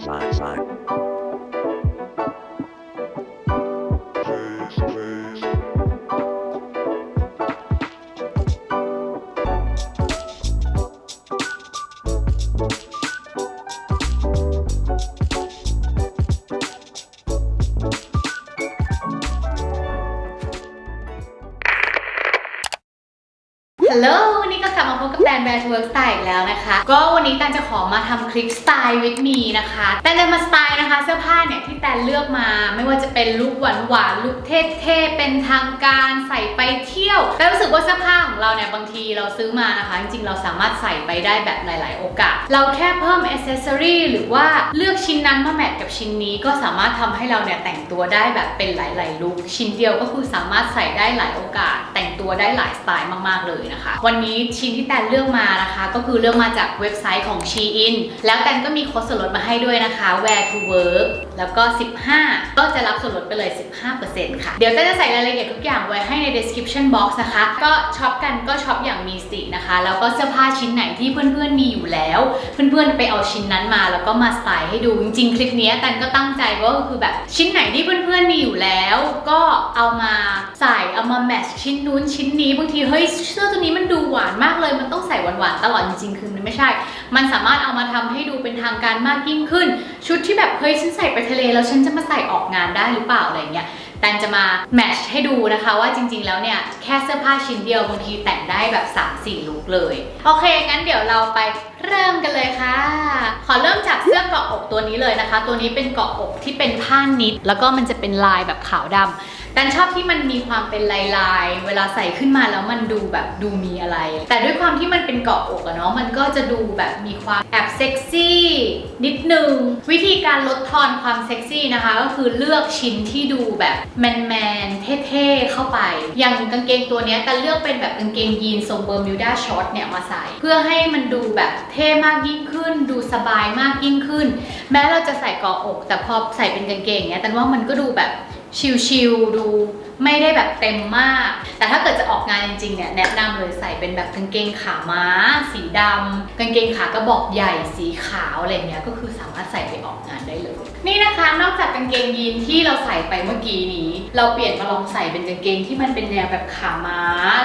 sign, sign, sign. แตนจะขอมาทำคลิปสไตล์วิดมีนะคะแตนจะมาสไตล์นะคะ เสื้อผ้าเนี่ยที่แตนเลือกมา ไม่ว่าจะเป็นลุคหวานหวานลุคเท่ๆเป็นทางการใส่ไปเที่ยวแต่รู้สึกว่าเสื้อผ้าของเราเนี่ยบางทีเราซื้อมานะคะ จริงๆเราสามารถใส่ไปได้แบบหลาย ๆ โอกาส เราแค่เพิ่มอ c เซอรี่หรือว่าเลือกชิ้นนั้นมาแมทกับชิ้นนี้ก็สามารถทำให้เราเนี่ยแต่งตัวได้แบบเป็นหลาย ๆ ลุคชิ้นเดียวก็คือสามารถใส่ได้หลายโอกาส แต่งตัวได้หลายสไตล์มากๆเลยนะคะ วันนี้ชิ้นที่แตนเลือกมานะคะ ก็คือเลือกมาจากเว็บไซต์ของ Shein แล้วแตนก็มีโค้ดส่วนลดมาให้ด้วยนะคะ Wear to Work แล้วก็ 15 ก็จะรับส่วนลดไปเลย 15%ค่ะ เดี๋ยวแตนจะใส่รายละเอียดทุกอย่างไว้ให้ใน description box นะคะ ก็ช็อปกันก็ช็อปอย่างมีสตินะคะ แล้วก็เสื้อผ้าชิ้นไหนที่เพื่อนๆมีอยู่แล้ว เพื่อนๆไปเอาชิ้นนั้นมา แล้วก็มาสไตล์ให้ดูจริงๆ คลิปนี้แตนก็ตั้งใจว่าก็คือแบบชิ้นไหนที่เพื่อนๆมีอยู่แล้ว ก็เอามาใส่เอามาแมทช์ชิ้นนู้นชิ้นนี้บางทีเฮ้ยเสื้อตัวนี้มันดูหวานมากเลยมันต้องใส่หวานๆตลอดจริงๆคือมันไม่ใช่มันสามารถเอามาทำให้ดูเป็นทางการมากยิ่งขึ้น ชุดที่แบบเฮ้ยฉันใส่ไปทะเลแล้วฉันจะมาใส่ออกงานได้หรือเปล่าอะไรเงี้ยแตนจะมาแมทช์ให้ดูนะคะว่าจริง ๆ แล้วเนี่ย แค่เสื้อผ้าชิ้นเดียวบางทีแต่งได้แบบ 3-4 ลุคเลย โอเค งั้นเดี๋ยวเราไปเริ่มกันเลยค่ะ ขอเริ่มจากเสื้อเกาะอกตัวนี้เลยนะคะ ตัวนี้เป็นเกาะอกที่เป็นผ้านิด แล้วก็มันจะเป็นลายแบบขาวดำ แตนชอบที่มันมีความเป็นลายลายๆเวลาใส่ขึ้นมาแล้วมันดูแบบดูมีอะไร แต่ด้วยความที่มันเป็นเกาะอกอะเนาะมันก็จะดูแบบมีความแอบเซ็กซี่นิดนึง วิธีการลดทอนความเซ็กซี่นะคะ ก็คือเลือกชิ้นที่ดูแบบแมนแมนเท่ๆเข้าไป อย่างกางเกงตัวนี้ยแต่เลือกเป็นแบบกางเกงยีนทรงเบอร์มิวดาช็อตเนี่ยมาใส่ เพื่อให้มันดูแบบเท่มากยิ่งขึ้น ดูสบายมากยิ่งขึ้น แม้เราจะใส่เกาะอก แต่พอใส่เป็นกางเกงเนี้ยแต่ว่ามันก็ดูแบบ ชิลๆดู ไม่ได้แบบเต็มมาก แต่ถ้าเกิดจะออกงานจริงๆเนี่ยแนะนำเลยใส่เป็นแบบกางเกงขาม้า สีดำกางเกงขากระบอกใหญ่สีขาวอะไรเงี้ยก็คือสามารถใส่ไปออกงานได้เลย นี่นะคะนอกจากกางเกงยีนที่เราใส่ไปเมื่อกี้นี้ เราเปลี่ยนมาลองใส่เป็นกางเกงที่มันเป็นแนวแบบขาม้า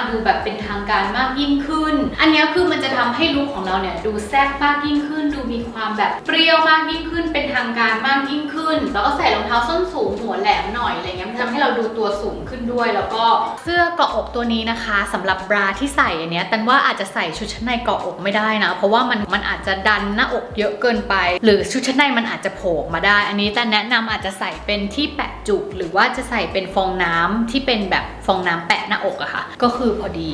ดูแบบเป็นทางการมากยิ่งขึ้น อันนี้คือมันจะทำให้ลุคของเราเนี่ยดูแซ่บมากยิ่งขึ้น ดูมีความแบบเปรี้ยวมากยิ่งขึ้น เป็นทางการมากยิ่งขึ้น แล้วก็ใส่รองเท้าส้นสูงหัวแหลมหน่อยอะไรเงี้ยมันทำให้เราดูตัวสูงขึ้นด้วย แล้วก็เสื้อเกาะอกตัวนี้นะคะสำหรับบราที่ใส่อันเนี้ยแต่ว่าอาจจะใส่ชุดชั้นในเกาะอกไม่ได้นะ เพราะว่ามันมันอาจจะดันหน้าอกเยอะเกินไป หรือชุดชั้นในมันอาจจะโผล่มาได้ อันนี้แต่แนะนำอาจจะใส่เป็นที่แปะจุก หรือว่าจะใส่เป็นฟองน้ำที่เป็นแบบฟองน้ำแปะหน้าอกอะค่ะ ก็คือพอดี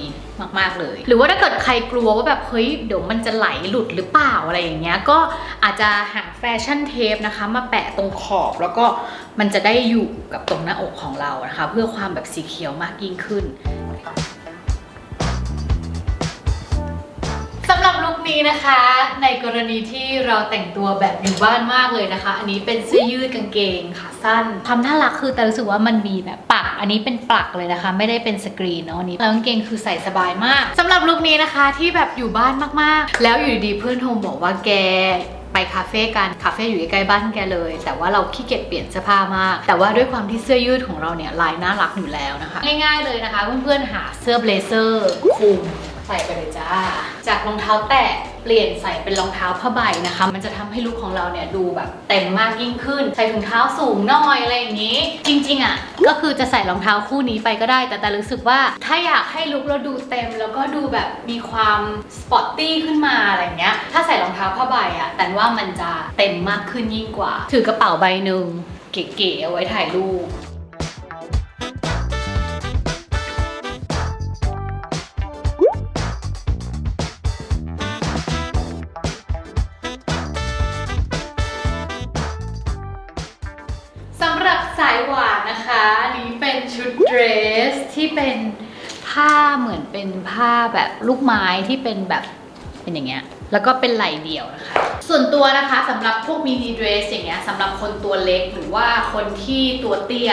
มากๆเลย หรือว่าถ้าเกิดใครกลัวว่าแบบเฮ้ยเดี๋ยวมันจะไหลหลุดหรือเปล่าอะไรอย่างเงี้ยก็อาจจะหาแฟชั่นเทปนะคะ มาแปะตรงขอบแล้วก็มันจะได้อยู่กับตรงหน้าอกของเรานะคะ เพื่อความแบบสีเขียวมากยิ่งขึ้นสำหรับลุคนี้นะคะ ในกรณีที่เราแต่งตัวแบบอยู่บ้านมากเลยนะคะ อันนี้เป็นเสื้อยืดกางเกงขาสั้น ความน่ารักคือแต่รู้สึกว่ามันมีแบบ อันนี้เป็นปลักเลยนะคะ ไม่ได้เป็นสกรีนเนาะนี้แล้วกางเกงคือใส่สบายมากสำหรับลุคนี้นะคะที่แบบอยู่บ้านมากๆ แล้วอยู่ดีๆเพื่อนโทรบอกว่าแกไปคาเฟ่กัน คาเฟ่อยู่ใกล้ๆบ้านแกเลย แต่ว่าเราขี้เกียจเปลี่ยนเสื้อผ้ามาก แต่ว่าด้วยความที่เสื้อยืดของเราเนี่ยลายน่ารักอยู่แล้วนะคะ ง่ายๆเลยนะคะ เพื่อนๆหาเสื้อเบลเซอร์คลุม ใส่ไปเลยจ้า จากรองเท้าแตะเปลี่ยนใส่เป็นรองเท้าผ้าใบนะคะ มันจะทำให้ลุคของเราเนี่ยดูแบบเต็มมากยิ่งขึ้น ใส่ถุงเท้าสูงน่อยอะไรอย่างนี้ จริงๆอะก็คือจะใส่รองเท้าคู่นี้ไปก็ได้ แต่แต่รู้สึกว่าถ้าอยากให้ลุคเราดูเต็ม แล้วก็ดูแบบมีความสปอร์ตตี้ขึ้นมาอะไรเงี้ย ถ้าใส่รองเท้าผ้าใบอะแต่ว่ามันจะเต็มมากขึ้นยิ่งกว่า ถือกระเป๋าใบหนึ่งเก๋ๆเอาไว้ถ่ายรูป อันนี้เป็นชุดเดรสที่เป็นผ้าเหมือนเป็นผ้าแบบลูกไม้ที่เป็นแบบเป็นอย่างเงี้ย แล้วก็เป็นไหล่เดี่ยวนะคะ ส่วนตัวนะคะสำหรับพวกมินิเดรสอย่างเงี้ยสำหรับคนตัวเล็กหรือว่าคนที่ตัวเตี้ย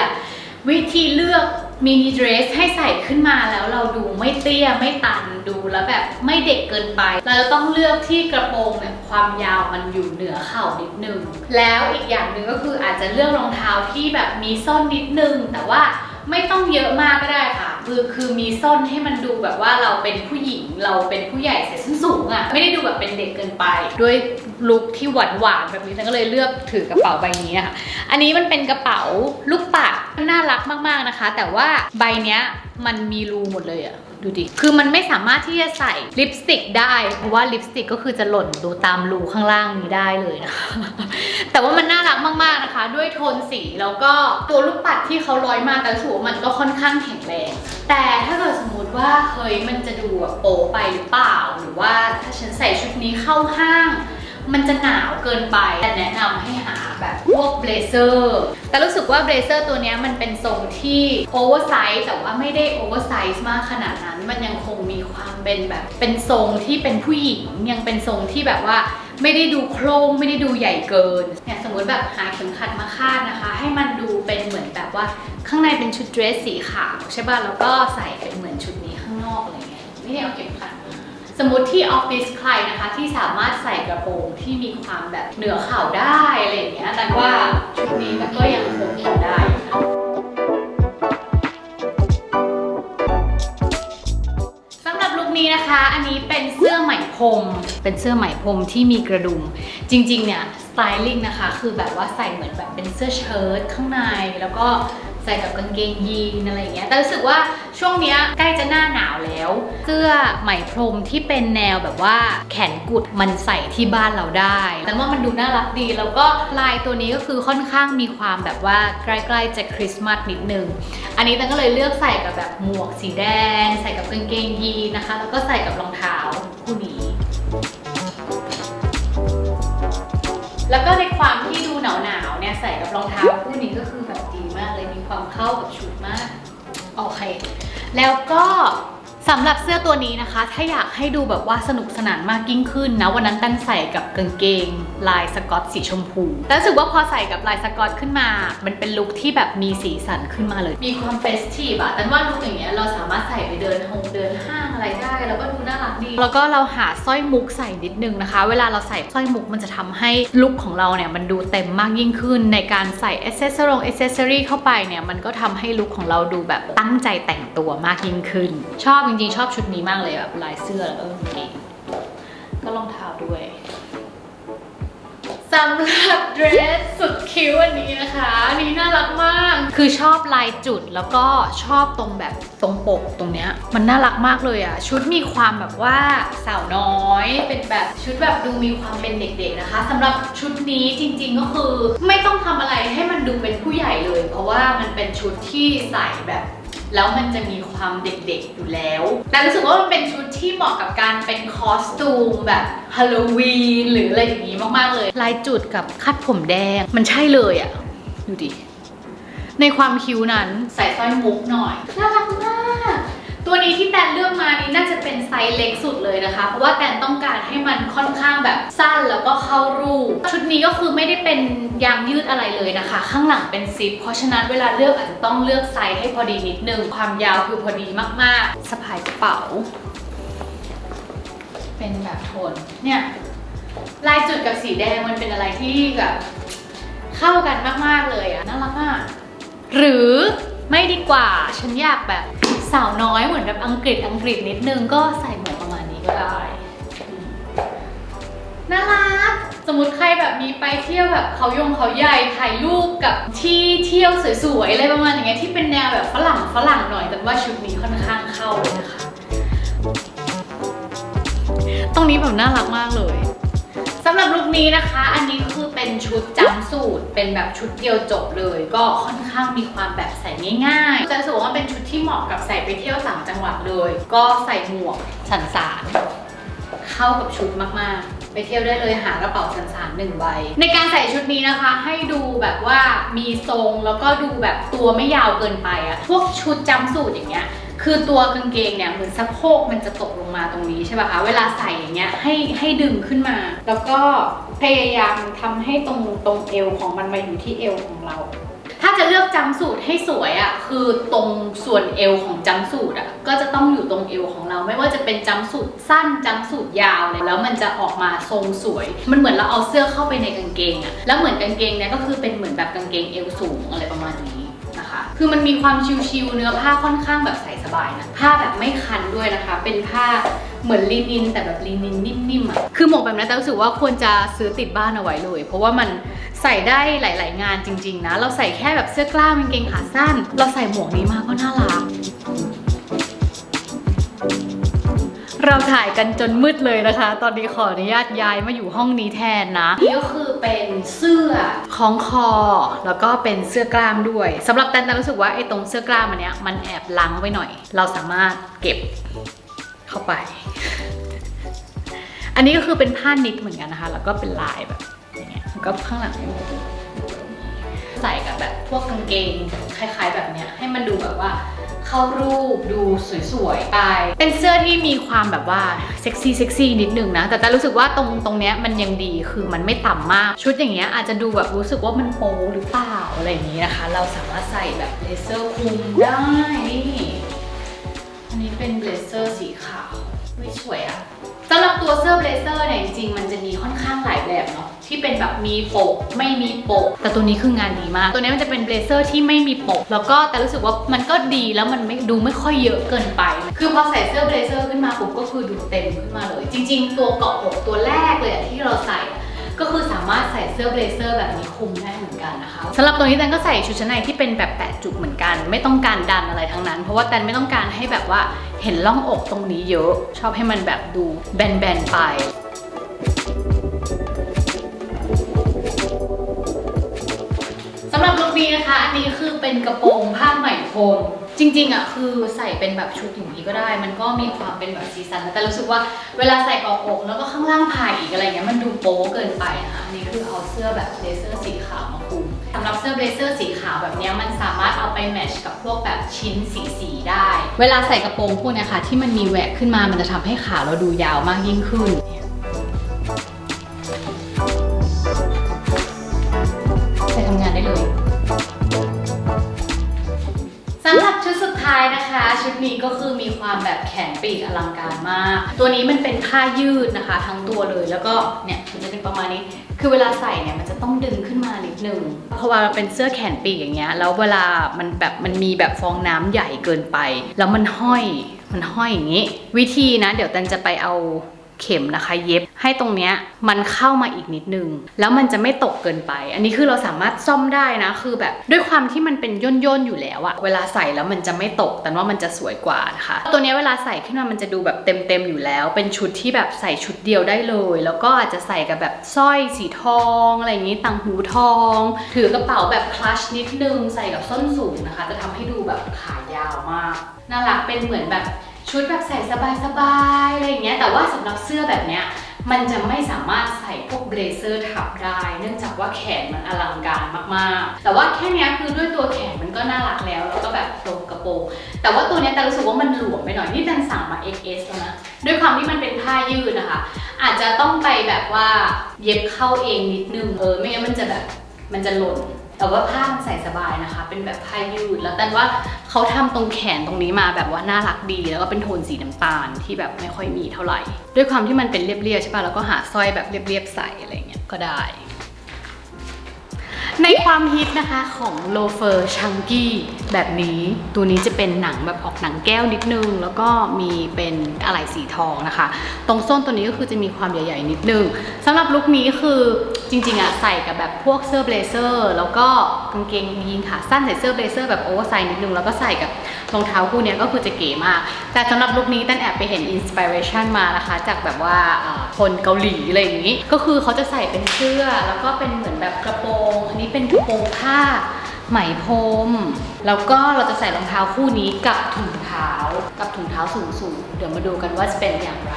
วิธีเลือกมินิเดรสให้ใส่ขึ้นมาแล้วเราดูไม่เตี้ยไม่ตันดูแล้วแบบไม่เด็กเกินไป เราจะต้องเลือกที่กระโปรงเนี่ย ความยาวมันอยู่เหนือเข่านิดนึง แล้วอีกอย่างหนึ่งก็คืออาจจะเลือกรองเท้าที่แบบมีส้นนิดนึง แต่ว่าไม่ต้องเยอะมากก็ได้ค่ะ คือคือมีส้นให้มันดูแบบว่าเราเป็นผู้หญิงเราเป็นผู้ใหญ่ใส่ส้นสูงอะ่ะไม่ได้ดูแบบเป็นเด็กเกินไป ด้วยลุคที่หวานหวานแบบนี้ฉันก็เลยเลือกถือกระเป๋าใบนี้นะคะอันนี้มันเป็นกระเป๋าลูกปัดน่ารักมากๆนะคะ แต่ว่าใบเนี้ยมันมีรูหมดเลยอะ ดูดิ คือมันไม่สามารถที่จะใส่ลิปสติกได้ เพราะว่าลิปสติกก็คือจะหล่นดูตามรูข้างล่างนี้ได้เลยนะ แต่ว่ามันน่ารักมากๆนะคะ ด้วยโทนสีแล้วก็ตัวลูกปัดที่เขาร้อยมาแต่รู้สึกว่ามันก็ค่อนข้างแข็งแรง แต่ถ้าเกิดสมมติว่าเฮ้ยมันจะดูแบบโป๊ไปหรือเปล่า หรือว่าถ้าฉันใส่ชุดนี้เข้าห้าง มันจะหนาวเกินไปแต่แนะนำให้หา แบบพวกเบลเซอร์แต่รู้สึกว่าเบลเซอร์ตัวนี้มันเป็นทรงที่โอเวอร์ไซส์แต่ว่าไม่ได้โอเวอร์ไซส์มากขนาดนั้น มันยังคงมีความเป็นแบบเป็นทรงที่เป็นผู้หญิงยังเป็นทรงที่แบบว่าไม่ได้ดูโครงไม่ได้ดูใหญ่เกินเนี่ยสมมติแบบหาเข็มขัดมาคาดนะคะ ให้มันดูเป็นเหมือนแบบว่าข้างในเป็นชุดเดรสสีขาวใช่ป่ะแล้วก็ใส่เป็นเหมือนชุดนี้ข้างนอกอะไรเงี้ยไม่ได้เอาเข็มข มาสมมติที่ออฟฟิศใครนะคะที่สามารถใส่กระโปรงที่มีความแบบเหนือเข่าได้อะไรอย่างเงี้ยแต่ว่าชุดนี้มันก็ยังคงทำได้อยู่นะสำหรับลุคนี้นะคะ อันนี้เป็นเสื้อไหมพรม เป็นเสื้อไหมพรมที่มีกระดุม จริงๆเนี่ยสไตลิ่งนะคะ คือแบบว่าใส่เหมือนแบบเป็นเสื้อเชิ้ตข้างในแล้วก็ ใส่กับกางเกงยีนอะไรเงี้ย แต่รู้สึกว่าช่วงเนี้ยใกล้จะหน้าหนาวแล้ว เสื้อไหมพรมที่เป็นแนวแบบว่าแขนกุดมันใส่ที่บ้านเราได้แต่ว่ามันดูน่ารักดี แล้วก็ลายตัวนี้ก็คือค่อนข้างมีความแบบว่าใกล้ๆจะคริสต์มาสนิดนึง อันนี้ตันก็เลยเลือกใส่กับแบบหมวกสีแดง ใส่กับกางเกงยีนนะคะ แล้วก็ใส่กับรองเท้าคู่นี้ แล้วก็ในความที่ดูหนาวๆเนี่ยใส่กับรองเท้า แล้วก็สำหรับเสื้อตัวนี้นะคะ ถ้าอยากให้ดูแบบว่าสนุกสนานมากยิ่งขึ้นนะ วันนั้นตั้นใส่กับ กางเกง ลายสกอตสีชมพูแต่รู้สึกว่าพอใส่กับลายสกอตขึ้นมา มันเป็นลุคที่แบบมีสีสันขึ้นมาเลย มีความเฟสทีฟอะแต่ว่าลุคอย่างเงี้ยเราสามารถใส่ไปเดินหงเดินห้างอะไรได้ แล้วก็ดูน่ารักดี แล้วก็เราหาสร้อยมุกใส่นิดนึงนะคะ เวลาเราใส่สร้อยมุกมันจะทำให้ลุคของเราเนี่ยมันดูเต็มมากยิ่งขึ้น ในการใส่อ c เซสซอรงอ c เซสซอรี่เข้าไปเนี่ยมันก็ทำให้ลุคของเราดูแบบตั้งใจแต่งตัวมากยิ่งขึ้น ชอบจริงๆชอบชุดนี้มากเลยแบบลายเสื้อแล้วก็กางเกงก็รองเท้าด้วย สำหรับเดรสสุดคิ้วอันนี้นะคะอันนี้น่ารักมาก คือชอบลายจุดแล้วก็ชอบตรงแบบตรงปกตรงเนี้ย มันน่ารักมากเลยอะชุดมีความแบบว่าสาวน้อย เป็นแบบชุดแบบดูมีความเป็นเด็กๆนะคะสำหรับชุดนี้จริงๆก็คือ ไม่ต้องทำอะไรให้มันดูเป็นผู้ใหญ่เลย เพราะว่ามันเป็นชุดที่ใส่แบบ แล้วมันจะมีความเด็กๆอยู่แล้วแต่รู้สึกว่ามันเป็นชุดที่เหมาะกับการเป็นคอสตูมแบบฮาโลวีนหรืออะไรอย่างนี้มากๆเลย ลายจุดกับคัดผมแดงมันใช่เลยอะดูดิ ในความคิ้วนั้นใส่สร้อยมุกหน่อยน่ารักมากตัวนี้ที่แตนเลือกมานี้น่าจะเป็นไซส์เล็กสุดเลยนะคะ เพราะว่าแตนต้องการให้มันค่อนข้างแบบส เข้ารูป ชุดนี้ก็คือไม่ได้เป็นยางยืดอะไรเลยนะคะ ข้างหลังเป็นซิป เพราะฉะนั้นเวลาเลือกอาจจะต้องเลือกไซส์ให้พอดีนิดนึง ความยาวคือพอดีมากๆสะพายกระเป๋า เป็นแบบโทนเนี่ยลายจุดกับสีแดงมันเป็นอะไรที่แบบเข้ากันมากๆเลยอะน่ารักมากหรือไม่ดีกว่าฉันอยากแบบสาวน้อยเหมือนแบบอังกฤษอังกฤษนิดนึงก็ใส่หมวกประมาณนี้ก็ได้ แบบมีไปเที่ยวแบบเขายงเขาใหญ่ถ่ายรูปกับที่เที่ยวสวยๆอะไรประมาณอย่างเงี้ยที่เป็นแนวแบบฝรั่งฝรั่งหน่อย แต่ว่าชุดนี้ค่อนข้างเข้าเลยนะคะ ตรงนี้แบบน่ารักมากเลยสำหรับลุคนี้นะคะ อันนี้คือเป็นชุดจำสูตร เป็นแบบชุดเดียวจบเลย ก็ค่อนข้างมีความแบบใส่ง่ายๆแต่รู้สึกว่าเป็นชุดที่เหมาะกับใส่ไปเที่ยวต่างจังหวัดเลย ก็ใส่หมวกสันสานเข้ากับชุดมากๆ ไปเที่ยวได้เลยหากระเป๋าสันสานหนึ่งใบ ในการใส่ชุดนี้นะคะ ให้ดูแบบว่ามีทรงแล้วก็ดูแบบตัวไม่ยาวเกินไปอะพวกชุดจำสูตรอย่างเงี้ยคือตัวกางเกงเนี่ยเหมือนสะโพกมันจะตกลงมาตรงนี้ใช่ป่ะคะ เวลาใส่อย่างเงี้ยให้ให้ดึงขึ้นมา แล้วก็พยายามทำให้ตรงตรงเอวของมันมาอยู่ที่เอวของเรา ถ้าจะเลือกจัมป์สูทให้สวยอะ่ะคือตรงส่วนเอวของจัมป์สูทอะ่ะก็จะต้องอยู่ตรงเอวของเรา ไม่ว่าจะเป็นจัมป์สูทสั้นจัมป์สูทยาวเลยแล้วมันจะออกมาทรงสวย มันเหมือนเราเอาเสื้อเข้าไปในกางเกงอะ่ะแล้วเหมือนกางเกงเนี่ยก็คือเป็นเหมือนแบบกางเกงเอวสูงอะไรประมาณนี้นะคะ คือมันมีความชิวๆเนื้อผ้าค่อนข้างแบบใส่สบายนะผ้าแบบไม่คันด้วยนะคะ เป็นผ้าเหมือนลินินแต่แบบลินินนิ่มๆอะคือหมวกแบบนี้แต่รู้สึกว่าควรจะซื้อติดบ้านเอาไว้เลย เพราะว่ามัน ใส่ได้หลาย ๆ งานจริง ๆ นะ เราใส่แค่แบบเสื้อกล้ามกางเกงขาสั้น เราใส่หมวกนี้มาก็น่ารัก เราถ่ายกันจนมืดเลยนะคะ ตอนนี้ขออนุญาตย้ายมาอยู่ห้องนี้แทนนะ นี่ก็คือเป็นเสื้อของคอ แล้วก็เป็นเสื้อกล้ามด้วยสำหรับแตนแตนรู้สึกว่าไอ้ตรงเสื้อกล้ามอันเนี้ยมันแอบลังไว้หน่อย เราสามารถเก็บเข้าไป อันนี้ก็คือเป็นผ้านิดเหมือนกันนะคะ แล้วก็เป็นลายแบบ ก็ข้างหลังเนี่ยมันจะเป็นใส่กับแบบพวกกางเกงคล้ายๆ แบบเนี้ยให้มันดูแบบว่าเข้ารูปดูสวยๆไป เป็นเสื้อที่มีความแบบว่าเซ็กซี่เซ็กซี่นิดนึงนะ แต่แต่รู้สึกว่าตรงตรงเนี้ยมันยังดีคือมันไม่ต่ำมาก ชุดอย่างเงี้ยอาจจะดูแบบรู้สึกว่ามันโป๊หรือเปล่าอะไรอย่างนี้นะคะ เราสามารถใส่แบบเลเซอร์คลุมได้นี่อันนี้เป็นเบลเซอร์สีขาวไม่สวยอะสำหรับตัวเสื้อเบลเซอร์เนี่ยจริงๆมันจะมีค่อนข้างหลายแบบเนาะ ที่เป็นแบบมีปก ไม่มีปก แต่ตัวนี้คืองานดีมาก ตัวนี้มันจะเป็นเบลเซอร์ที่ไม่มีปก แล้วก็แต่รู้สึกว่ามันก็ดีแล้วมันไม่ดูไม่ค่อยเยอะเกินไป คือพอใส่เสื้อเบลเซอร์ขึ้นมาปุ๊บก็คือดูเต็มขึ้นมาเลย จริง ๆ ตัวเกาะอกตัวแรกเลยที่เราใส่ก็คือสามารถใส่เสื้อเบลเซอร์แบบนี้คลุมได้เหมือนกันนะคะสำหรับตัวนี้แตนก็ใส่ชุดชั้นในที่เป็นแบบแปะจุกเหมือนกัน ไม่ต้องการดันอะไรทั้งนั้น เพราะว่าแตนไม่ต้องการให้แบบว่าเห็นร่องอกตรงนี้เยอะ ชอบให้มันแบบดูแบนๆไป นี้นะคะ อันนี้คือเป็นกระโปรงผ้าไหมพรมจริงๆอะคือใส่เป็นแบบชุดอย่างนี้ก็ได้ มันก็มีความเป็นแบบสีสันแต่รู้สึกว่าเวลาใส่กอบอกแล้วก็ข้างล่างผ่ายอีกอะไรเงี้ยมันดูโป๊เกินไปนะคะอันนี้คือเอาเสื้อแบบเบลเซอร์สีขาวมาคลุมสำหรับเสื้อเบลเซอร์สีขาวแบบนี้มันสามารถเอาไปแมทช์กับพวกแบบชิ้นสีสีได้ เวลาใส่กระโปรงพวกเนี้ยค่ะที่มันมีแหวกขึ้นมามันจะทำให้ขาเราดูยาวมากยิ่งขึ้น นะคะชุดนี้ก็คือมีความแบบแขนปีกอลังการมาก ตัวนี้มันเป็นผ้ายืดนะคะ ทั้งตัวเลยแล้วก็เนี่ยมันจะเป็นประมาณนี้ คือเวลาใส่เนี่ยมันจะต้องดึงขึ้นมานิดนึงเพราะว่าเป็นเสื้อแขนปีกอย่างเงี้ยแล้วเวลามันแบบมันมีแบบฟองน้ำใหญ่เกินไป แล้วมันห้อยมันห้อยอย่างนี้ วิธีนะ เดี๋ยวตันจะไปเอา เข็มนะคะ เย็บให้ตรงเนี้ยมันเข้ามาอีกนิดนึง แล้วมันจะไม่ตกเกินไป อันนี้คือเราสามารถซ่อมได้นะ คือแบบด้วยความที่มันเป็นย่นย่นอยู่แล้วอะเวลาใส่แล้วมันจะไม่ตก แต่ว่ามันจะสวยกว่านะคะ ตัวเนี้ยเวลาใส่ขึ้นมามันจะดูแบบเต็มเต็มอยู่แล้ว เป็นชุดที่แบบใส่ชุดเดียวได้เลย แล้วก็อาจจะใส่กับแบบสร้อยสีทองอะไรอย่างนี้ต่างหูทอง ถือกระเป๋าแบบคลัชนิดนึงใส่กับส้นสูงนะคะ จะทำให้ดูแบบขายาวมากน่ารักเป็นเหมือนแบบ ชุดแบบใส่สบายๆอะไรอย่างเงี้ยแต่ว่าสำหรับเสื้อแบบเนี้ยมันจะไม่สามารถใส่พวกเบลเซอร์ทับได้ เนื่องจากว่าแขนมันอลังการมากๆ แต่ว่าแค่นี้คือด้วยตัวแขนมันก็น่ารักแล้ว แล้วก็แบบตรงกระโปรงแต่ว่าตัวเนี้ยแต่รู้สึกว่ามันหลวมไปหน่อยนี่แตนสั่งมา XS แล้วนะด้วยความที่มันเป็นผ้ายืดนะคะ อาจจะต้องไปแบบว่าเย็บเข้าเองนิดนึงเออไม่งั้นมันจะแบบมันจะหล่น แต่ว่าผ้ามันใส่สบายนะคะ เป็นแบบผ้ายืด แล้วแต่ว่าเขาทำตรงแขนตรงนี้มาแบบว่าน่ารักดี แล้วก็เป็นโทนสีน้ำตาลที่แบบไม่ค่อยมีเท่าไหร่ ด้วยความที่มันเป็นเรียบๆใช่ป่ะแล้วก็หาสร้อยแบบเรียบๆใส่อะไรเงี้ยก็ได้ ในความฮิตนะคะของโลเฟอร์ชังกี้แบบนี้ ตัวนี้จะเป็นหนังแบบออกหนังแก้วนิดนึง แล้วก็มีเป็นอะไหล่สีทองนะคะ ตรงส้นตัวนี้ก็คือจะมีความใหญ่ ๆ นิดนึงสำหรับลุคนี้คือจริงๆอะใส่กับแบบพวกเสื้อเบลเซอร์ แล้วก็กางเกงยีนขาสั้นใส่เสื้อเบเซอร์แบบโอเวอร์ไซส์นิดนึง แล้วก็ใส่กับรองเท้าคู่นี้ก็คือจะเก๋มาก แต่สำหรับลุคนี้ตันแอบไปเห็นอินสปิเรชันมานะคะ จากแบบว่าคนเกาหลีอะไรอย่างนี้ ก็คือเขาจะใส่เป็นเสื้อ แล้วก็เป็นเหมือนแบบกระโปรงอันนี้เป็นกระโปรงผ้าไหมพรม แล้วก็เราจะใส่รองเท้าคู่นี้กับถุงเท้า กับถุงเท้าสูงๆ เดี๋ยวมาดูกันว่าจะเป็นอย่างไร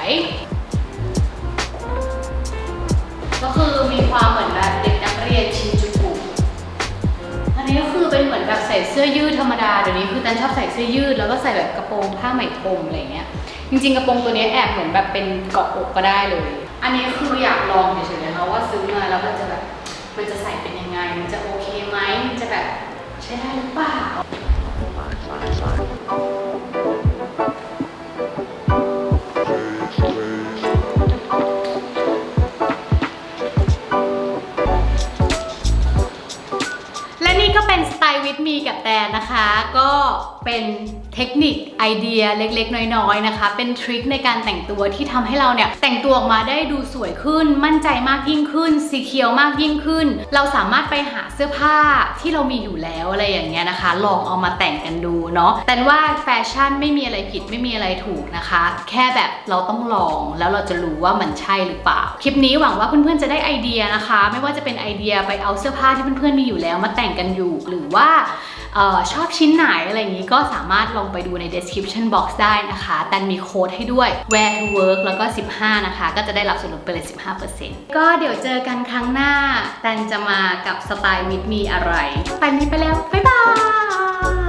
ก็คือมีความเหมือนแบบเด็กนักเรียนชินจ นนี้ก็คือเป็นเหมือนแบบใส่เสื้อยืดธรรมดาเดี๋ยวนี้คือแตนชอบใส่เสื้อยืดแล้วก็ใส่แบบกระโปรงผ้าไหมพรมอะไรเงี้ยจริงๆกระโปรงตัวนี้แอบเหมือนแบบเป็นเกาะอกก็ได้เลย อันนี้คืออยากลองเฉยๆนะคะว่าซื้อมาแล้วมันจะแบบมันจะใส่เป็นยังไง มันจะโอเคไหมมันจะแบบใช้ได้หรือเปล่า กับแตนนะคะ ก็เป็น เทคนิคไอเดียเล็กๆ น้อยๆนะคะ เป็นทริคในการแต่งตัวที่ทำให้เราเนี่ยแต่งตัวออกมาได้ดูสวยขึ้น มั่นใจมากยิ่งขึ้นสีเขียวมากยิ่งขึ้น เราสามารถไปหาเสื้อผ้าที่เรามีอยู่แล้วอะไรอย่างเงี้ยนะคะ ลองเอามาแต่งกันดูเนาะแต่ว่าแฟชั่นไม่มีอะไรผิดไม่มีอะไรถูกนะคะ แค่แบบเราต้องลองแล้วเราจะรู้ว่ามันใช่หรือเปล่า คลิปนี้หวังว่าเพื่อนๆจะได้ไอเดียนะคะ ไม่ว่าจะเป็นไอเดียไปเอาเสื้อผ้าที่เพื่อนๆมีอยู่แล้วมาแต่งกันอยู่หรือว่า ออชอบชิ้นไหนอะไรอย่างนี้ก็สามารถลองไปดูใน description box ได้นะคะแต่มีโค้ดให้ด้วย wear to work แล้วก็ 15 นะคะ ก็จะได้รับส่วนลดไปเลย 15%ก็เดี๋ยวเจอกันครั้งหน้าแตนจะมากับสไตล์วิดมีอะไรไปนี้ไปแล้ว บ๊ายบาย